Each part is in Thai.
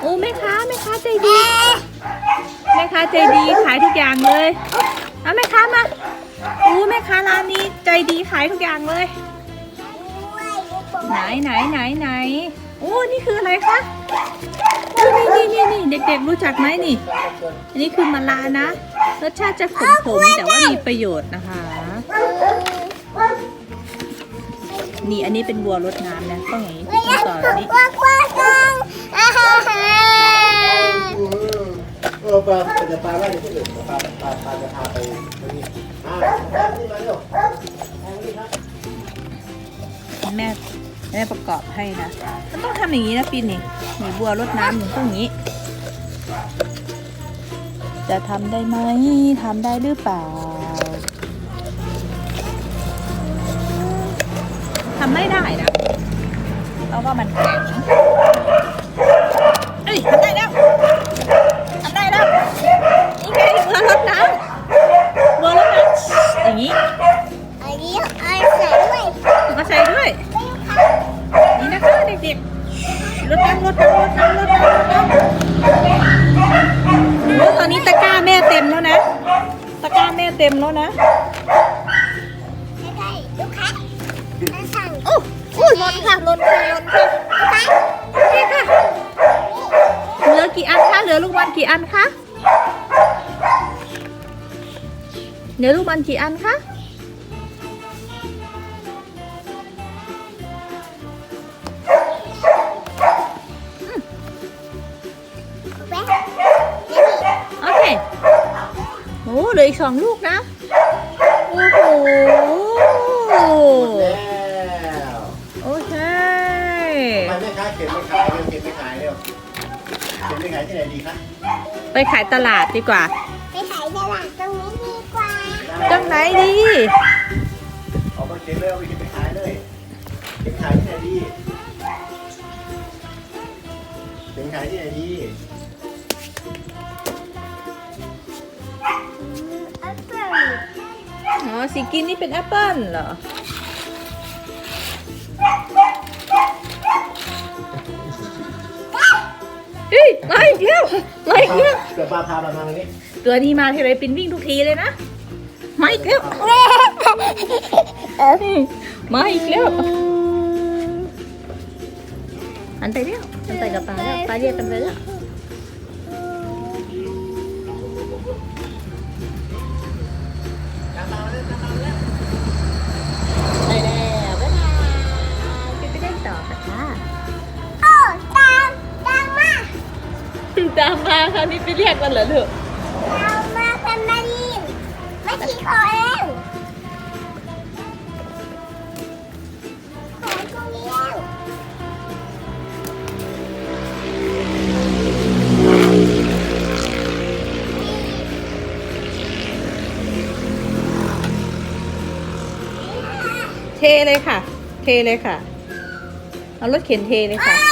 โอ้แม่ค้าแม่ค้าใจดีแม่ค้าใจดีขายทุกอย่างเลยเอาแม่ค้ามาโอ้แม่ค้าร้านนี้ใจดีขายทุกอย่างเลย ไหนไหนไหนไหนโอ้นี่คืออะไรคะโอ้นี่นี่นี่นี่เด็กๆรู้จักไหมนี่ อันนี้คือมะระนะรสชาติจะขมๆแต่ว่ามีประโยชน์นะคะ นี่อันนี้เป็นบัวรดน้ำนะต้องอย่างนี้ต้องต่อแบบนี้เออปลาจะปลาว่าจะไปปลาปลาปลาจะพาไปนี่อ่านี่มาเร็วแม่แม่ประกอบให้นะมันต้องทำอย่างนี้นะปีนนี่หนีบัวรดน้ำอย่างต้องนี้ จะทำได้ไหมทำได้หรือเปล่า ทำไม่ได้นะเพราะว่ามันแข็งเอ้ยทำได้แล้วทำได้แล้วนี่ไงบัวรดน้ำบัวรดน้ำอย่างนี้มาใส่ด้วยนี่นะคะเด็กๆรดน้ำรดน้ำรดน้ำรดน้ำรดน้ำโอ้ตอนนี้ตะกร้าแม่เต็มแล้วนะ ตะกร้าแม่เต็มแล้วนะ ค่ะล้นค่ะล้นค่ะโอเคค่ะเหลือกี่อันคะเหลือลูกบอลกี่อันคะเหลือลูกบอลกี่อันคะโอเคโอ้เหลืออีกสองลูกนะ โอ้โห ข็นไม่ขายที่ไหนดีคะไปขายตลาดดีกว่า ไปขายตลาดตรงนี้ดีกว่าจังไหนดีออกมาเข็นเร็วไปเข็นไปขายเลยเข็นขายที่ไหนดีเข็นขายที่ไหนดีแอปเปิ้ลอ๋อสีกินนี่เป็นแอปเปิ้ลเหรอ มาอีกแล้วมาอีกแล้วเดี๋ยวปลาพามาทางนี้ตัวนี้มาทีไรปินวิ่งทุกทีเลยนะมาอีกแล้วมาอีกแล้วหันไปแล้วหันไปกับปลาแล้วปลาเรียกกันไปแล้ว ไปแล้วบ๊ายบายไปเล่นต่อค่ะโอ้ตามตามมาตามมาคราวนี้ไปเรียกกันเหรอลูกตามมาแฟมิลีนไม่ขี่คอเองขอตรงนี้แล้วเทเลยค่ะ เทเลยค่ะ เอารถเข็นเทเลยค่ะ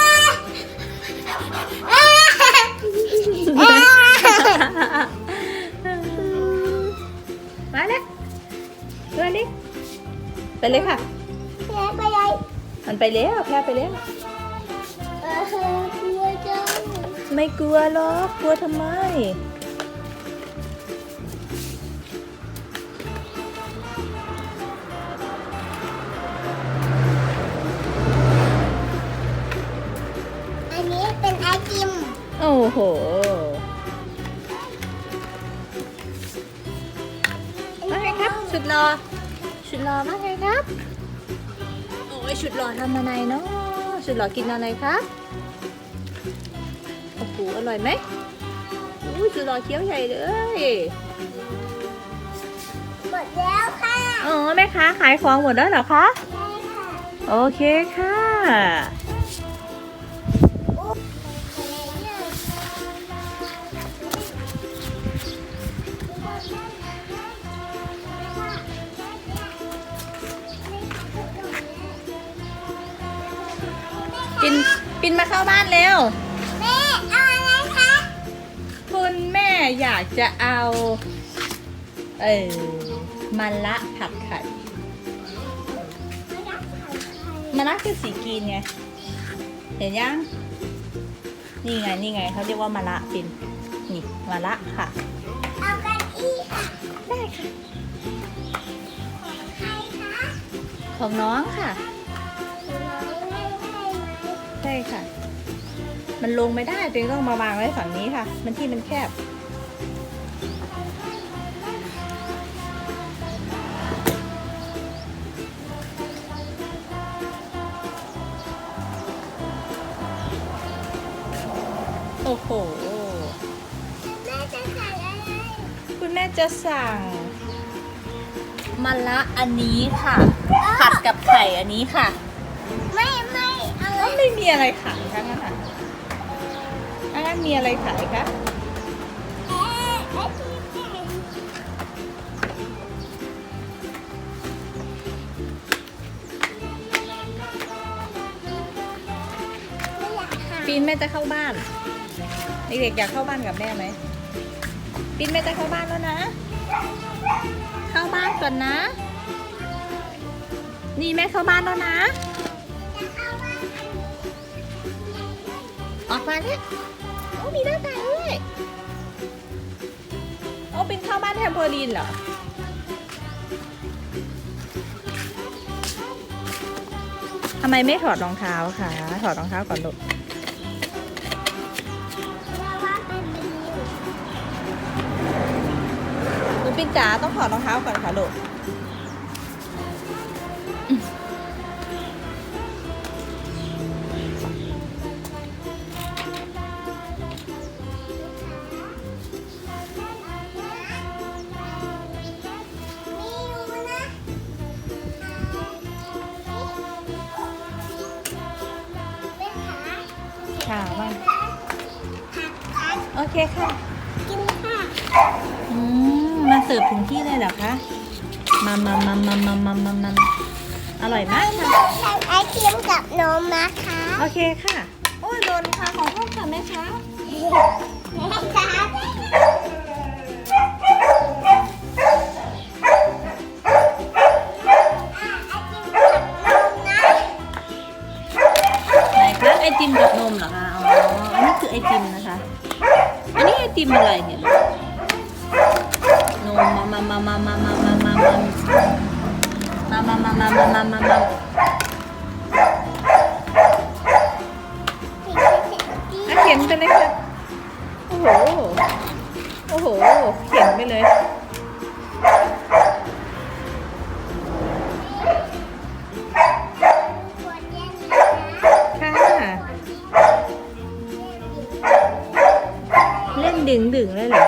ไปเลยค่ะแย่ไปเลยมันไปแล้วแพ้ไปแล้ว เออกลัวจังไม่กลัวหรอกกลัวทำไม อันนี้เป็นไอติมโอ้โหมาไงครับชุดรอ ชุดรอมาไงครับ โอ้ยชุดรอทำอะไรเนาะชุดรอกินอะไรครับโอ้โหอร่อยไหมอุ้ยชุดรอเคี้ยวใหญ่เลยหมดแล้วค่ะอ๋อแม่ค้าขายของหมดแล้วเหรอคะใช่ค่ะโอเคค่ะ ปินมาเข้าบ้านเร็ว แม่เอาอะไรคะคุณแม่อยากจะเอา เออมันละผัดไข่มันละคือสีกรีนไง เห็นยัง นี่ไงนี่ไงเขาเรียกว่ามะละปิน นี่มะละค่ะ เอาเกันอี้ค่ะได้ค่ะใครคะของน้องค่ะ ช่ค่ะ มันลงไม่ได้ตัวเองต้องมาวางไว้ฝั่งนี้ค่ะ มันที่มันแคบ โอ้โห แม่จะใส่อะไรคุณแม่จะสั่งมะละอันนี้ค่ะ ผัดกับไข่อันนี้ค่ะ ไม่ไม่เอาก็ ไม่มีอะไรขายคะงั้นค่ะงั้นมีอะไรขายคะอยากหาปีนแม่จะเข้าบ้านเด็กๆอยากเข้าบ้านกับแม่ไหมปีนแม่จะเข้าบ้านแล้วนะ เข้าบ้านก่อนนะ นี่แม่เข้าบ้านแล้วนะ ออกมาเนี่ยโอ้มีหน้าตาด้วยโอ้เป็นเข้าบ้านแทมโพลีนเหรอทำไมไม่ถอดรองเท้าคะ ถอดรองเท้าก่อนลูกหนูปินจ๋าต้องถอดรองเท้าก่อนค่ะลูก ค่ะว่าโอเคค่ะ กินค่ะอืมมาเสิร์ฟถึงที่เลยเหรอคะมามามามามามามามาอร่อยมากค่ะใส่ไอติมกับนมนะคะ โอเคค่ะ โอ้ยโดนค่ะขอโทษค่ะแม่คะ ติมกับนมนะไอติมกับนมเหรอคะ อ๋อ อันนี้คือไอติมนะคะ อันนี้ไอติมอะไรเนี่ย นมมา มา มา มา มา มา มา มา มา มา มา มา มา มา มามาอะเขียนไปเลยค่ะ โอ้โห โอ้โห เขียนไปเลย ดึงๆเลยเหรอ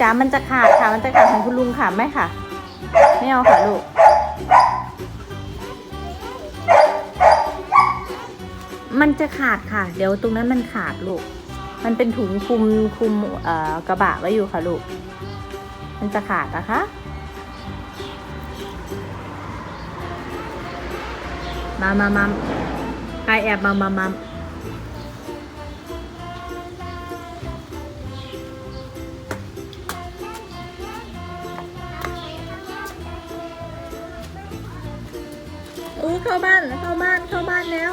จ๋ามันจะขาดค่ะ มันจะขาดของคุณลุงค่ะไหมค่ะ ไม่เอาค่ะลูก มันจะขาดค่ะ เดี๋ยวตรงนั้นมันขาดลูก มันเป็นถุงคุมคุมเอ่อกระบะไว้อยู่ค่ะลูก มันจะขาดนะคะมามามาใครแอบมามามา เข้าบ้านเข้าบ้านเข้าบ้านแล้ว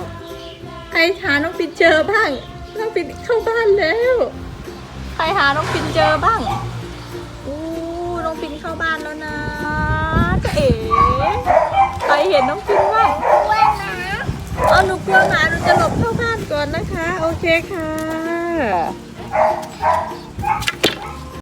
ใครหาน้องปินเจอบ้าง น้องปินเข้าบ้านแล้ว ใครหาน้องปินเจอบ้างอู้น้องปินเข้าบ้านแล้วนะจะเอ๋ใครเห็นน้องปินบ้างกล้วยหมาเอาหนูกลัวหมาหนูจะหลบเข้าบ้านก่อนนะคะ โอเคค่ะ